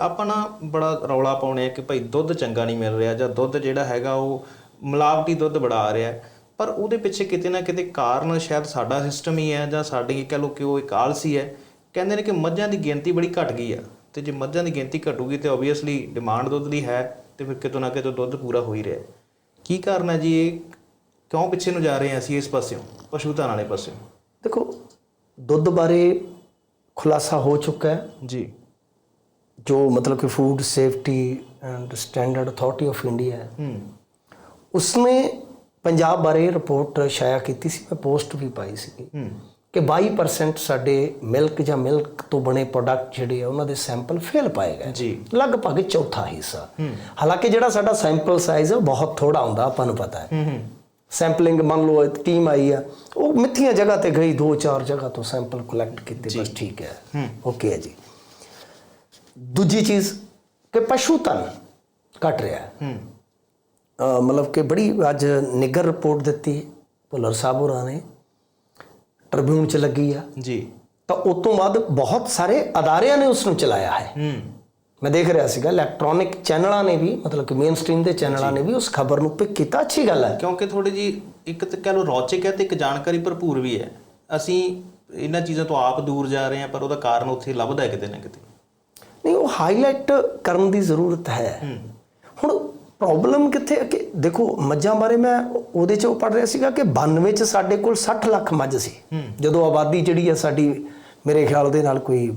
ਆਪਾਂ ਨਾ ਬੜਾ ਰੌਲਾ ਪਾਉਣੇ ਆ ਕਿ ਭਾਈ ਦੁੱਧ ਚੰਗਾ ਨਹੀਂ ਮਿਲ ਰਿਹਾ ਜਾਂ ਦੁੱਧ ਜਿਹੜਾ ਹੈਗਾ ਉਹ ਮਿਲਾਵਟੀ ਦੁੱਧ ਬੜਾ ਆ ਰਿਹਾ। ਪਰ ਉਹਦੇ ਪਿੱਛੇ ਕਿਤੇ ਨਾ ਕਿਤੇ ਕਾਰਨ ਸ਼ਾਇਦ ਸਾਡਾ ਸਿਸਟਮ ਹੀ ਹੈ ਜਾਂ ਸਾਡੀ ਕਹ ਲਓ ਕਿ ਉਹ ਇੱਕ ਆਲਸੀ ਹੈ। ਕਹਿੰਦੇ ਨੇ ਕਿ ਮੱਝਾਂ ਦੀ ਗਿਣਤੀ ਬੜੀ ਘਟ ਗਈ ਆ ਤੇ ਜੇ ਮੱਝਾਂ ਦੀ ਗਿਣਤੀ ਘਟੂਗੀ ਤੇ ਆਬਵੀਅਸਲੀ ਡਿਮਾਂਡ ਦੁੱਧ ਦੀ ਹੈ ਤੇ ਫਿਰ ਕਿਤੋਂ ਨਾ ਕਿਤੋਂ ਦੁੱਧ ਪੂਰਾ ਹੋ ਹੀ ਰਿਹਾ। ਕੀ ਕਾਰਨ ਹੈ ਜੀ ਇਹ? ਕਿਉਂ ਪਿੱਛੇ ਨੂੰ ਜਾ ਰਹੇ ਹਾਂ ਅਸੀਂ ਇਸ ਪਾਸਿਓਂ ਪਸ਼ੂ ਧਨ ਵਾਲੇ ਪਾਸਿਓਂ? ਦੇਖੋ ਦੁੱਧ ਬਾਰੇ ਖੁਲਾਸਾ ਹੋ ਚੁੱਕਾ ਹੈ। ਜੀ। ਜੋ ਮਤਲਬ ਕਿ food safety and standard authority of India ਹੈ ਹੂੰ। ਉਸਨੇ ਪੰਜਾਬ ਬਾਰੇ ਰਿਪੋਰਟ ਸ਼ਾਇਆ ਕੀਤੀ ਸੀ ਮੈਂ ਪੋਸਟ ਵੀ ਪਾਈ ਸੀ ਹੂੰ। ਕਿ 22% ਸਾਡੇ ਮਿਲਕ ਜਾਂ ਮਿਲਕ ਤੋਂ ਬਣੇ ਪ੍ਰੋਡਕਟ ਜਿਹੜੇ ਆ ਉਹਨਾਂ ਦੇ ਸੈਂਪਲ ਫੇਲ ਪਾਏ ਗਏ। ਜੀ। ਲਗਭਗ ਚੌਥਾ ਹਿੱਸਾ। ਹਾਲਾਂਕਿ ਜਿਹੜਾ ਸਾਡਾ ਸੈਂਪਲ ਸਾਈਜ਼ ਬਹੁਤ ਥੋੜਾ ਹੁੰਦਾ ਆਪਾਂ ਨੂੰ ਪਤਾ ਹੈ। ਹੂੰ ਹੂੰ। ਸੈਂਪਲਿੰਗ ਮੰਨ ਲਓ ਟੀਮ ਆਈ ਆ ਉਹ ਮਿੱਥੀਆਂ ਜਗ੍ਹਾ ਤੇ ਗਈ ਦੋ ਚਾਰ ਜਗ੍ਹਾ ਤੋਂ ਸੈਂਪਲ ਕਲੈਕਟ ਕੀਤੇ ਬਸ ਠੀਕ ਹੈ। ਓਕੇ ਹੈ ਜੀ। ਦੂਜੀ ਚੀਜ਼ ਕਿ ਪਸ਼ੂ ਧਨ ਘਟ ਰਿਹਾ ਹੈ। ਮਤਲਬ ਕਿ ਬੜੀ ਅੱਜ ਨਿੱਗਰ ਰਿਪੋਰਟ ਦਿੱਤੀ ਭੁੱਲਰ ਸਾਹਿਬ ਹੋਰਾਂ ਨੇ ਟ੍ਰਿਬਿਊਨ ਚ ਲੱਗੀ ਆ। ਜੀ। ਤਾਂ ਉਸ ਤੋਂ ਬਾਅਦ ਬਹੁਤ ਸਾਰੇ ਅਦਾਰਿਆਂ ਨੇ ਉਸ ਨੂੰ ਚਲਾਇਆ ਹੈ। ਹੂੰ। ਮੈਂ ਦੇਖ ਰਿਹਾ ਸੀਗਾ ਇਲੈਕਟ੍ਰੋਨਿਕ ਚੈਨਲਾਂ ਨੇ ਵੀ ਮਤਲਬ ਕਿ ਮੇਨ ਸਟ੍ਰੀਮ ਦੇ ਚੈਨਲਾਂ ਨੇ ਵੀ ਉਸ ਖਬਰ ਨੂੰ ਪਿਕ ਕੀਤਾ। ਅੱਛੀ ਗੱਲ ਹੈ। ਕਿਉਂਕਿ ਥੋੜੀ ਜੀ ਇੱਕ ਤਾਂ ਕਹ ਲਓ ਰੌਚਕ ਹੈ ਤੇ ਇੱਕ ਜਾਣਕਾਰੀ ਭਰਪੂਰ ਵੀ ਹੈ। ਅਸੀਂ ਇਹਨਾਂ ਚੀਜ਼ਾਂ ਤੋਂ ਆਪ ਦੂਰ ਜਾ ਰਹੇ ਹਾਂ ਪਰ ਉਹਦਾ ਕਾਰਨ ਉੱਥੇ ਲੱਭਦਾ ਹੈ ਕਿਤੇ ਨਾ ਕਿਤੇ। ਨਹੀਂ ਉਹ ਹਾਈਲਾਈਟ ਕਰਨ ਦੀ ਜ਼ਰੂਰਤ ਹੈ। ਹੁਣ ਪ੍ਰੋਬਲਮ ਕਿੱਥੇ ਹੈ ਕਿ ਦੇਖੋ ਮੱਝਾਂ ਬਾਰੇ ਮੈਂ ਉਹਦੇ ਚ ਪੜ ਰਿਹਾ ਸੀਗਾ ਕਿ 92 ਚ ਸਾਡੇ ਕੋਲ 60 ਲੱਖ ਮੱਝ ਸੀ। ਜਦੋਂ ਆਬਾਦੀ ਜਿਹੜੀ ਹੈ ਸਾਡੀ ਮੇਰੇ ਖਿਆਲ ਦੇ ਨਾਲ ਕੋਈ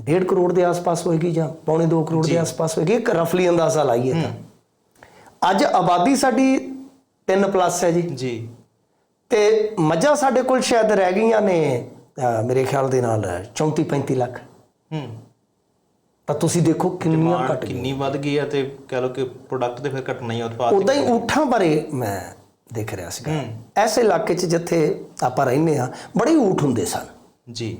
1.5 ਕਰੋੜ ਦੇ ਆਸ-ਪਾਸ ਹੋਏਗੀ ਜਾਂ ਪੌਣੇ 2 ਕਰੋੜ ਦੇ ਆਸ-ਪਾਸ ਹੋਏਗੀ ਇੱਕ ਰਫਲੀ ਅੰਦਾਜ਼ਾ ਲਾਈਏ ਤਾਂ। ਅੱਜ ਆਬਾਦੀ ਸਾਡੀ 3 ਪਲੱਸ ਹੈ ਜੀ। ਜੀ। ਤੇ ਮੱਝਾਂ ਸਾਡੇ ਕੋਲ ਸ਼ਾਇਦ ਰਹਿ ਗਈਆਂ ਨੇ ਮੇਰੇ ਖਿਆਲ ਦੇ ਨਾਲ 34 35 ਲੱਖ। ਹੂੰ। ਤਾਂ ਤੁਸੀਂ ਦੇਖੋ ਕਿੰਨੀਆਂ ਘਟ ਕਿੰਨੀ ਵੱਧ ਗਈ ਹੈ ਤੇ ਕਹ ਲਓ ਕਿ ਪ੍ਰੋਡਕਟ ਤੇ ਫਿਰ ਘਟਣਾ ਹੀ ਉਤਪਾਦ ਉਦਾਂ ਹੀ ਊਠਾਂ ਬਾਰੇ ਮੈਂ ਦੇਖ ਰਿਹਾ ਸੀਗਾ। ਐਸੇ ਇਲਾਕੇ 'ਚ ਜਿੱਥੇ ਆਪਾਂ ਰਹਿੰਦੇ ਆ ਬੜੇ ਊਠ ਹੁੰਦੇ ਸਨ। ਜੀ।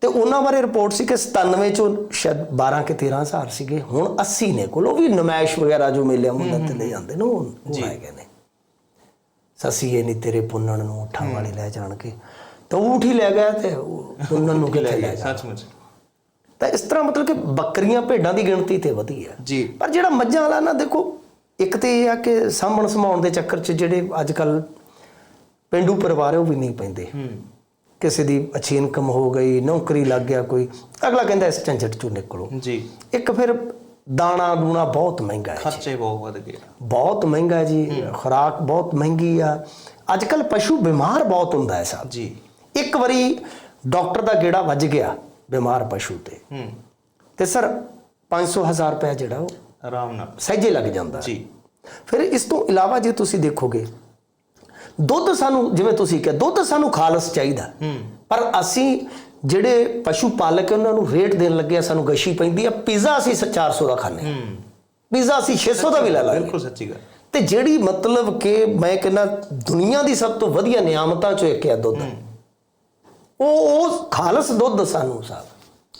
ਤੇ ਉਹਨਾਂ ਬਾਰੇ ਰਿਪੋਰਟ ਸੀ ਕਿ 97 ਚੋਂ ਸ਼ਾਇਦ 12 ਕਿ 13 ਹਜ਼ਾਰ ਸੀਗੇ। ਹੁਣ 80 ਨੇ ਕੋਲ ਉਹ ਵੀ ਨਮਾਇਸ਼ ਵਗੈਰਾ ਜੋ ਮੇਲਿਆਂ ਮੁੰਡਿਆਂ ਤੇ ਲੈ ਜਾਂਦੇ ਨੇ ਉਹ ਉਹ ਹੈਗੇ ਨੇ। ਸਸੀਏ ਨਹੀਂ ਤੇਰੇ ਪੁੰਨਣ ਨੂੰ ਊਠਾਂ ਵਾਲੇ ਲੈ ਜਾਣ ਕੇ ਤਾਂ ਊਠ ਹੀ ਲੈ ਗਿਆ ਤੇ ਉਹ ਪੁੰਨਣ ਨੂੰ ਕਿੱਥੇ ਲੈ ਗਿਆ ਸੱਚਮੁੱਚ। ਤਾਂ ਇਸ ਤਰ੍ਹਾਂ ਮਤਲਬ ਕਿ ਬੱਕਰੀਆਂ ਭੇਡਾਂ ਦੀ ਗਿਣਤੀ ਤੇ ਵਧੀ ਹੈ। ਜੀ। ਪਰ ਜਿਹੜਾ ਮੱਝਾਂ ਵਾਲਾ ਨਾ ਦੇਖੋ ਇੱਕ ਤੇ ਇਹ ਆ ਕਿ ਸਾਂਭਣ ਸੰਭਾਉਣ ਦੇ ਚੱਕਰ 'ਚ ਜਿਹੜੇ ਅੱਜ ਕੱਲ ਪਿੰਡੂ ਪਰਿਵਾਰ ਉਹ ਵੀ ਨਹੀਂ ਪੈਂਦੇ। ਹੂੰ। ਕਿਸੇ ਦੀ ਅੱਛੀ ਇਨਕਮ ਹੋ ਗਈ ਨੌਕਰੀ ਲੱਗ ਗਿਆ ਕੋਈ ਅਗਲਾ ਕਹਿੰਦਾ ਇਸ ਝੰਜਟ ਚੋਂ ਨਿਕਲੋ। ਜੀ। ਇੱਕ ਫਿਰ ਦਾਣਾ ਦੂਣਾ ਬਹੁਤ ਮਹਿੰਗਾ ਹੈ ਖਰਚੇ ਬਹੁਤ ਵੱਧ ਗਏ। ਬਹੁਤ ਮਹਿੰਗਾ ਹੈ ਜੀ ਖੁਰਾਕ ਬਹੁਤ ਮਹਿੰਗੀ ਆ। ਅੱਜ ਕੱਲ ਪਸ਼ੂ ਬਿਮਾਰ ਬਹੁਤ ਹੁੰਦਾ ਹੈ ਸਾਹਿਬ ਜੀ। ਇੱਕ ਵਾਰੀ ਡਾਕਟਰ ਦਾ ਗੇੜਾ ਵੱਜ ਗਿਆ। ਬਿਮਾਰ ਪਸ਼ੂ ਤੇ। ਹੂੰ। ਤੇ ਸਰ 500 ਹਜ਼ਾਰ ਰੁਪਏ ਜਿਹੜਾ ਉਹ ਆਰਾਮ ਨਾਲ। ਸਹਿਜੇ ਲੱਗ ਜਾਂਦਾ। ਜੀ। ਫਿਰ ਇਸ ਤੋਂ ਇਲਾਵਾ ਜੇ ਤੁਸੀਂ ਦੇਖੋਗੇ ਦੁੱਧ ਸਾਨੂੰ ਜਿਵੇਂ ਤੁਸੀਂ ਕਿਹਾ ਦੁੱਧ ਸਾਨੂੰ ਖਾਲਸ ਚਾਹੀਦਾ। ਹੂੰ। ਪਰ ਅਸੀਂ ਜਿਹੜੇ ਪਸ਼ੂ ਪਾਲਕ ਉਹਨਾਂ ਨੂੰ ਰੇਟ ਦੇਣ ਲੱਗੇ ਆ, ਸਾਨੂੰ ਗਸ਼ੀ ਪੈਂਦੀ ਆ ਪੀਜ਼ਾ ਅਸੀਂ 400 ਦਾ ਖਾਂਦੇ ਹਾਂ ਹੂੰ। ਪੀਜ਼ਾ ਅਸੀਂ 600 ਦਾ ਵੀ ਲੈ ਲਾਂਗੇ। ਬਿਲਕੁਲ ਸੱਚੀ ਗੱਲ। ਤੇ ਜਿਹੜੀ ਮਤਲਬ ਕਿ ਮੈਂ ਕਹਿੰਦਾ ਦੁਨੀਆ ਦੀ ਸਭ ਤੋਂ ਵਧੀਆ ਨਿਆਮਤਾਂ ਚੋਂ ਇੱਕ ਹੈ ਦੁੱਧ। ਉਹ ਉਹ ਖਾਲਸ ਦੁੱਧ ਸਾਨੂੰ ਸਾਹਿਬ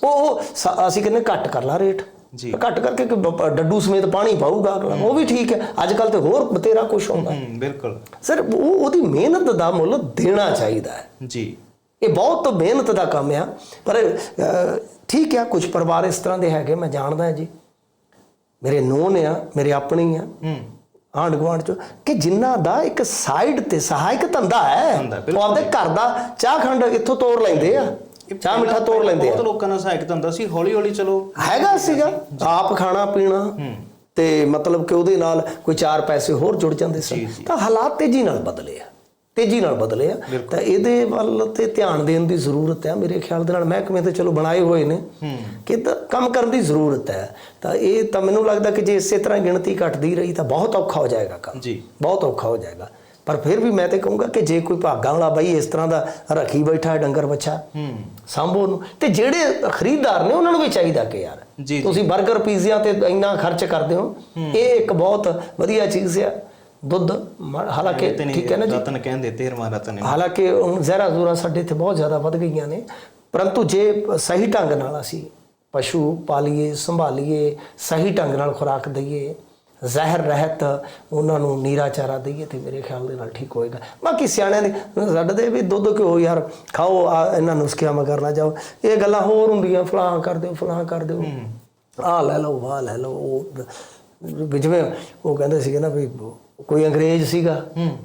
ਉਹ ਸ- ਅਸੀਂ ਕਹਿੰਦੇ ਘੱਟ ਕਰ ਲਾ ਰੇਟ। ਜੀ। ਘੱਟ ਕਰਕੇ ਕਿ ਬ- ਡੱਡੂ ਸਮੇਤ ਪਾਣੀ ਪਾਊਗਾ ਅਗਲਾ। ਉਹ ਵੀ ਠੀਕ ਹੈ। ਅੱਜ ਕੱਲ ਤੇ ਹੋਰ ਬਤੇਰਾ ਕੁਝ ਹੁੰਦਾ। ਹੂੰ ਬਿਲਕੁਲ। ਸਰ ਉਹ ਉਹਦੀ ਮਿਹਨਤ ਦਾ ਮੁੱਲ ਦੇਣਾ ਚਾਹੀਦਾ ਹੈ। ਜੀ। ਇਹ ਬਹੁਤ ਮਿਹਨਤ ਦਾ ਕੰਮ ਆ। ਪਰ ਅਹ, ਠੀਕ ਆ ਕੁਝ ਪਰਿਵਾਰ ਇਸ ਤਰ੍ਹਾਂ ਦੇ ਹੈਗੇ ਮੈਂ ਜਾਣਦਾ ਜੀ। ਮੇਰੇ ਨੋਨ ਆ ਮੇਰੇ ਆਪਣੇ ਹੀ ਆ। ਹੂੰ। ਆਂਢ ਗੁਆਂਢ ਚ ਕਿ ਜਿਨ੍ਹਾਂ ਦਾ ਇੱਕ ਸਾਈਡ ਤੇ ਸਹਾਇਕ ਧੰਦਾ ਹੈ ਉਹ ਆਪਦੇ ਘਰ ਦਾ ਚਾਹ ਖੰਡ ਇੱਥੋਂ ਤੋੜ ਲੈਂਦੇ ਆ ਚਾਹ ਮਿੱਠਾ ਤੋੜ ਲੈਂਦੇ ਆ। ਬਹੁਤ ਲੋਕਾਂ ਦਾ ਸਹਾਇਕ ਧੰਦਾ ਸੀ ਹੌਲੀ ਹੌਲੀ ਚਲੋ। ਹੈਗਾ ਸੀਗਾ ਆਪ ਖਾਣਾ ਪੀਣਾ ਤੇ ਮਤਲਬ ਕਿ ਉਹਦੇ ਨਾਲ ਕੋਈ ਚਾਰ ਪੈਸੇ ਹੋਰ ਜੁੜ ਜਾਂਦੇ ਸਨ। ਤਾਂ ਹਾਲਾਤ ਤੇਜ਼ੀ ਨਾਲ ਬਦਲੇ ਆ। ਤੇਜ਼ੀ ਨਾਲ ਬਦਲੇ ਆ। ਤਾਂ ਇਹਦੇ ਵੱਲ ਤੇ ਧਿਆਨ ਦੇਣ ਦੀ ਜ਼ਰੂਰਤ ਹੈ ਮੇਰੇ ਖਿਆਲ ਦੇ ਨਾਲ। ਮਹਿਕਮੇ ਤੇ ਚਲੋ ਬਣਾਏ ਹੋਏ ਨੇ ਕਿ ਤਾਂ ਕੰਮ ਕਰਨ ਦੀ ਜ਼ਰੂਰਤ ਹੈ। ਤਾਂ ਇਹ ਤਾਂ ਮੈਨੂੰ ਲੱਗਦਾ ਕਿ ਜੇ ਇਸੇ ਤਰ੍ਹਾਂ ਗਿਣਤੀ ਘਟਦੀ ਰਹੀ ਤਾਂ ਬਹੁਤ ਔਖਾ ਹੋ ਜਾਏਗਾ ਕੰਮ। ਜੀ। ਬਹੁਤ ਔਖਾ ਹੋ ਜਾਏਗਾ। ਪਰ ਫਿਰ ਵੀ ਮੈਂ ਤੇ ਕਹੂੰਗਾ ਕਿ ਜੇ ਕੋਈ ਭਾਗਾਂ ਵਾਲਾ ਬਾਈ ਇਸ ਤਰ੍ਹਾਂ ਦਾ ਰੱਖੀ ਬੈਠਾ ਹੈ ਡੰਗਰ ਬੱਚਾ ਹੂੰ। ਸਾਂਭੋ ਨੂੰ ਤੇ ਜਿਹੜੇ ਖਰੀਦਦਾਰ ਨੇ ਉਹਨਾਂ ਨੂੰ ਵੀ ਚਾਹੀਦਾ ਕਿ ਯਾਰ ਤੁਸੀਂ 버ਗਰ ਪੀਜ਼ਿਆਂ ਤੇ ਇੰਨਾ ਖਰਚ ਕਰਦੇ ਹੋ। ਇਹ ਇੱਕ ਬਹੁਤ ਵਧੀਆ ਚੀਜ਼ ਹੈ ਦੁੱਧ ਹਾਲਾਂਕਿ ਠੀਕ ਹੈ ਨਾ ਜੀ? ਰਤਨ ਕਹਿੰਦੇ ਤੇਰਵਾਂ ਰਤਨ ਹਾਲਾਂਕਿ ਹੁਣ ਜ਼ਹਿਰਾ ਜ਼ੂਰਾ ਸਾਡੇ ਇੱਥੇ ਬਹੁਤ ਜ਼ਿਆਦਾ ਵੱਧ ਗਈਆਂ ਨੇ ਪਰੰਤੂ ਜੇ ਸਹੀ ਢੰਗ ਨਾਲ ਅਸੀਂ ਪਸ਼ੂ ਪਾਲੀਏ ਸੰਭਾਲੀਏ ਸਹੀ ਢੰਗ ਨਾਲ ਖੁਰਾਕ ਦਈਏ ਜ਼ਹਿਰ ਰਹਿਤ ਉਹਨਾਂ ਨੂੰ ਨੀਰਾ ਚਾਰਾ ਦਈਏ ਤੇ ਮੇਰੇ ਖਿਆਲ ਦੇ ਨਾਲ ਠੀਕ ਹੋਏਗਾ। ਬਾਕੀ ਸਿਆਣਿਆਂ ਦੇ ਸਾਡੇ ਦੇ ਵੀ ਦੁੱਧ ਘਿਓ ਯਾਰ ਖਾਓ ਆ ਇਹਨਾਂ ਨੁਸਖਿਆਂ ਮਗਰ ਨਾ ਜਾਓ। ਇਹ ਗੱਲਾਂ ਹੋਰ ਹੁੰਦੀਆਂ ਫਲਾਂ ਕਰ ਦਿਓ ਫਲਾਂ ਕਰ ਦਿਓ। ਆਹ ਲੈ ਲਓ ਵਾਹ ਲੈ ਲਓ ਉਹ ਵੀ ਜਿਵੇਂ ਉਹ ਕਹਿੰਦੇ ਸੀਗੇ ਨਾ ਵੀ ਕੋਈ ਅੰਗਰੇਜ਼ ਸੀਗਾ ਹੂੰ।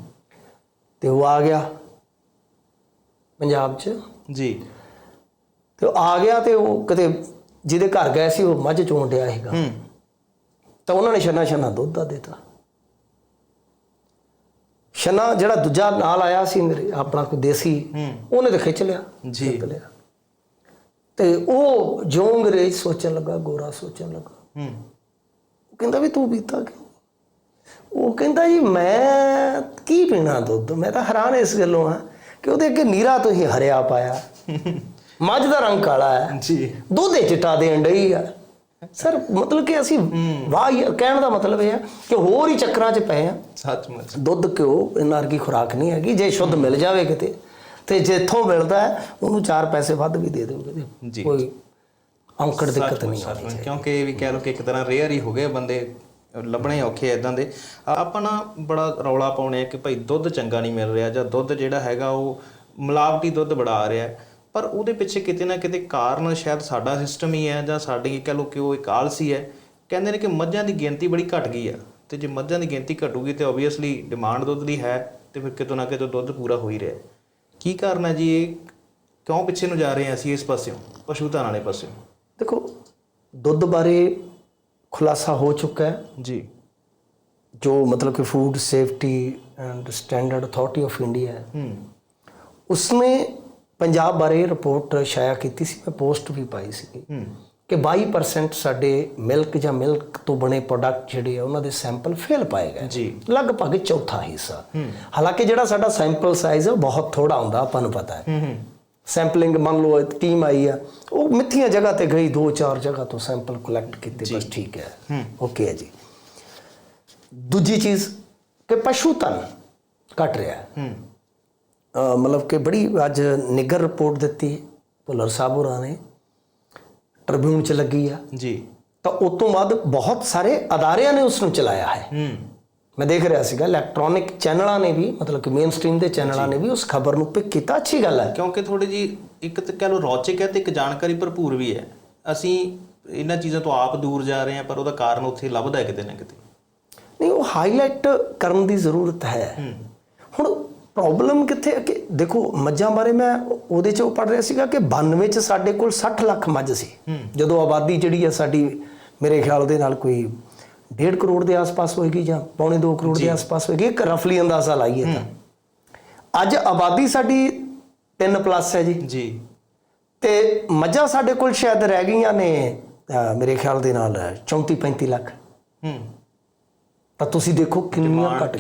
ਤੇ ਉਹ ਆ ਗਿਆ ਪੰਜਾਬ 'ਚ। ਜੀ। ਤੇ ਉਹ ਆ ਗਿਆ ਤੇ ਉਹ ਕਿਤੇ ਜਿਹਦੇ ਘਰ ਗਏ ਸੀ ਉਹ ਮੱਝ ਚੋਣ ਡਿਆ ਸੀਗਾ। ਹੂੰ। ਤਾਂ ਉਹਨਾਂ ਨੇ ਛੰਨਾ ਛੰਨਾ ਦੁੱਧ ਦਾ ਦਿੱਤਾ। ਛੰਨਾ ਜਿਹੜਾ ਦੂਜਾ ਨਾਲ ਆਇਆ ਸੀ ਮੇਰੇ ਆਪਣਾ ਕੋਈ ਦੇਸੀ ਹੂੰ। ਉਹਨੇ ਤਾਂ ਖਿੱਚ ਲਿਆ ਜੀ। ਲਿਆ। ਤੇ ਉਹ ਜੋ ਅੰਗਰੇਜ਼ ਸੋਚਣ ਲੱਗਾ ਗੋਰਾ ਸੋਚਣ ਲੱਗਾ। ਹੂੰ। ਕਹਿੰਦਾ ਵੀ ਤੂੰ ਪੀਤਾ ਕਿਉਂ? ਉਹ ਕਹਿੰਦਾ ਜੀ ਮੈਂ ਕੀ ਪੀਣਾ ਦੁੱਧ? ਮੈਂ ਤਾਂ ਹੈਰਾਨ ਇਸ ਗੱਲੋਂ ਆ ਕਿ ਉਹਦੇ ਅੱਗੇ ਨੀਰਾ ਤੁਸੀਂ ਹਰਿਆ ਪਾਇਆ। ਮੱਝ ਦਾ ਰੰਗ ਕਾਲਾ ਹੈ। ਜੀ। ਦੁੱਧ ਇਹ ਚਿੱਟਾ ਦੇਣ ਡਈ ਆ। ਸਰ ਮਤਲਬ ਕਿ ਅਸੀਂ ਵਾਹ ਕਹਿਣ ਦਾ ਮਤਲਬ ਇਹ ਆ ਕਿ ਹੋਰ ਹੀ ਚੱਕਰਾਂ 'ਚ ਪਏ ਆ। ਸੱਚਮੁੱਚ। ਦੁੱਧ ਘਿਓ ਇਹਨਾਂ ਵਰਗੀ ਖੁਰਾਕ ਨਹੀਂ ਹੈਗੀ। ਜੇ ਸ਼ੁੱਧ ਮਿਲ ਜਾਵੇ ਕਿਤੇ ਤੇ ਜਿੱਥੋਂ ਮਿਲਦਾ ਉਹਨੂੰ ਚਾਰ ਪੈਸੇ ਵੱਧ ਵੀ ਦੇ ਦਿਓਗੇ ਜੀ। ਕੋਈ ਔਂਕੜ ਦਿੱਕਤ ਨਹੀਂ ਆਉਂਦੀ ਕਿਉਂਕਿ ਇਹ ਵੀ ਕਹਿ ਲਓ ਕਿ ਇੱਕ ਤਰ੍ਹਾਂ ਰੇਅਰ ਹੀ ਹੋ ਗਏ ਬੰਦੇ ਲੱਭਣੇ ਔਖੇ ਇਦਾਂ ਦੇ। ਆਪਾਂ ਨਾ ਬੜਾ ਰੌਲਾ ਪਾਉਣੇ ਆ ਕਿ ਭਾਈ ਦੁੱਧ ਚੰਗਾ ਨਹੀਂ ਮਿਲ ਰਿਹਾ ਜਾਂ ਦੁੱਧ ਜਿਹੜਾ ਹੈਗਾ ਉਹ ਮਿਲਾਵਟੀ ਦੁੱਧ ਬੜਾ ਆ ਰਿਹਾ। ਪਰ ਉਹਦੇ ਪਿੱਛੇ ਕਿਤੇ ਨਾ ਕਿਤੇ ਕਾਰਨ ਸ਼ਾਇਦ ਸਾਡਾ ਸਿਸਟਮ ਹੀ ਹੈ ਜਾਂ ਸਾਡੀ ਕਹਿ ਲਓ ਕਿ ਉਹ ਇੱਕ ਆਲਸੀ ਹੈ। ਕਹਿੰਦੇ ਨੇ ਕਿ ਮੱਝਾਂ ਦੀ ਗਿਣਤੀ ਬੜੀ ਘਟ ਗਈ ਆ ਤੇ ਜੇ ਮੱਝਾਂ ਦੀ ਗਿਣਤੀ ਘਟੂਗੀ ਤੇ ਆਬਵੀਅਸਲੀ ਡਿਮਾਂਡ ਦੁੱਧ ਦੀ ਹੈ ਤੇ ਫਿਰ ਕਿਤੋਂ ਨਾ ਕਿਤੋਂ ਦੁੱਧ ਪੂਰਾ ਹੋ ਹੀ ਰਿਹਾ। ਕੀ ਕਾਰਨ ਹੈ ਜੀ ਇਹ? ਕਿਉਂ ਪਿੱਛੇ ਨੂੰ ਜਾ ਰਹੇ ਹਾਂ ਅਸੀਂ ਇਸ ਪਾਸਿਓਂ ਪਸ਼ੂ ਧਨ ਵਾਲੇ ਪਾਸਿਓਂ? ਦੁੱਧ ਬਾਰੇ ਖੁਲਾਸਾ ਹੋ ਚੁੱਕਾ ਹੈ। ਜੀ। ਜੋ ਮਤਲਬ ਕਿ food safety and standard authority of India ਹੈ। ਹੂੰ। ਉਸਨੇ ਪੰਜਾਬ ਬਾਰੇ ਰਿਪੋਰਟ ਸ਼ਾਇਆ ਕੀਤੀ ਸੀ ਮੈਂ ਪੋਸਟ ਵੀ ਪਾਈ ਸੀ। ਹੂੰ। ਕਿ 22% ਸਾਡੇ ਮਿਲਕ ਜਾਂ ਮਿਲਕ ਤੋਂ ਬਣੇ ਪ੍ਰੋਡਕਟ ਜਿਹੜੇ ਆ ਉਹਨਾਂ ਦੇ ਸੈਂਪਲ ਫੇਲ ਪਾਏ ਗਏ। ਜੀ। ਲਗਭਗ ਚੌਥਾ ਹਿੱਸਾ। ਹਾਲਾਂਕਿ ਜਿਹੜਾ ਸਾਡਾ ਸੈਂਪਲ ਸਾਈਜ਼ ਬਹੁਤ ਥੋੜਾ ਹੁੰਦਾ ਆਪਾਂ ਨੂੰ ਪਤਾ ਹੂੰ। ਸੈਂਪਲਿੰਗ ਮੰਨ ਲਓ ਟੀਮ ਆਈ ਆ ਉਹ ਮਿੱਥੀਆਂ ਜਗ੍ਹਾ ਤੇ ਗਈ ਦੋ ਚਾਰ ਜਗ੍ਹਾ ਤੋਂ ਸੈਂਪਲ ਕਲੈਕਟ ਕੀਤੇ ਬਸ ਠੀਕ ਹੈ। ਓਕੇ ਹੈ ਜੀ। ਦੂਜੀ ਚੀਜ਼ ਕਿ ਪਸ਼ੂ ਧਨ ਘਟ ਰਿਹਾ ਹੈ। ਮਤਲਬ ਕਿ ਬੜੀ ਅੱਜ ਨਿੱਗਰ ਰਿਪੋਰਟ ਦਿੱਤੀ ਭੁੱਲਰ ਸਾਹਿਬ ਹੋਰਾਂ ਨੇ। ਟ੍ਰਿਬਿਊਨ ਚ ਲੱਗੀ ਆ। ਜੀ। ਤਾਂ ਉਸ ਤੋਂ ਬਾਅਦ ਬਹੁਤ ਸਾਰੇ ਅਦਾਰਿਆਂ ਨੇ ਉਸ ਨੂੰ ਚਲਾਇਆ ਹੈ। ਹੂੰ। ਮੈਂ ਦੇਖ ਰਿਹਾ ਸੀਗਾ ਇਲੈਕਟ੍ਰੋਨਿਕ ਚੈਨਲਾਂ ਨੇ ਵੀ ਮਤਲਬ ਕਿ ਮੇਨ ਸਟ੍ਰੀਮ ਦੇ ਚੈਨਲਾਂ ਨੇ ਵੀ ਉਸ ਖਬਰ ਨੂੰ ਪਿਕ ਕੀਤਾ ਅੱਛੀ ਗੱਲ ਹੈ। ਕਿਉਂਕਿ ਥੋੜੀ ਜੀ ਇੱਕ ਤਾਂ ਕਹਿ ਲਓ ਰੌਚਕ ਹੈ ਤੇ ਇੱਕ ਜਾਣਕਾਰੀ ਭਰਪੂਰ ਵੀ ਹੈ। ਅਸੀਂ ਇਹਨਾਂ ਚੀਜ਼ਾਂ ਤੋਂ ਆਪ ਦੂਰ ਜਾ ਰਹੇ ਹਾਂ ਪਰ ਉਹਦਾ ਕਾਰਨ ਉੱਥੇ ਲੱਭਦਾ ਹੈ ਕਿਤੇ ਨਾ ਕਿਤੇ। ਨਹੀਂ ਉਹ ਹਾਈਲਾਈਟ ਕਰਨ ਦੀ ਜ਼ਰੂਰਤ ਹੈ। ਹੁਣ ਪ੍ਰੋਬਲਮ ਕਿੱਥੇ ਹੈ ਕਿ ਦੇਖੋ ਮੱਝਾਂ ਬਾਰੇ ਮੈਂ ਉਹਦੇ ਚ ਉਹ ਪੜ ਰਿਹਾ ਸੀਗਾ ਕਿ 92 ਚ ਸਾਡੇ ਕੋਲ 60 ਲੱਖ ਮੱਝ ਸੀ। ਜਦੋਂ ਆਬਾਦੀ ਜਿਹੜੀ ਹੈ ਸਾਡੀ ਮੇਰੇ ਖਿਆਲ ਦੇ ਨਾਲ ਕੋਈ 1.5 ਕਰੋੜ ਦੇ ਆਸ-ਪਾਸ ਹੋਏਗੀ ਜਾਂ ਪੌਣੇ 2 ਕਰੋੜ ਦੇ ਆਸ-ਪਾਸ ਹੋਏਗੀ ਇੱਕ ਰਫਲੀ ਅੰਦਾਜ਼ਾ ਲਾਈਏ ਤਾਂ। ਅੱਜ ਆਬਾਦੀ ਸਾਡੀ 3 ਪਲੱਸ ਹੈ ਜੀ। ਜੀ। ਤੇ ਮੱਝਾਂ ਸਾਡੇ ਕੋਲ ਸ਼ਾਇਦ ਰਹਿ ਗਈਆਂ ਨੇ ਮੇਰੇ ਖਿਆਲ ਦੇ ਨਾਲ 34 35 ਲੱਖ। ਹੂੰ। ਤਾਂ ਤੁਸੀਂ ਦੇਖੋ ਕਿੰਨੀਆਂ ਘਟ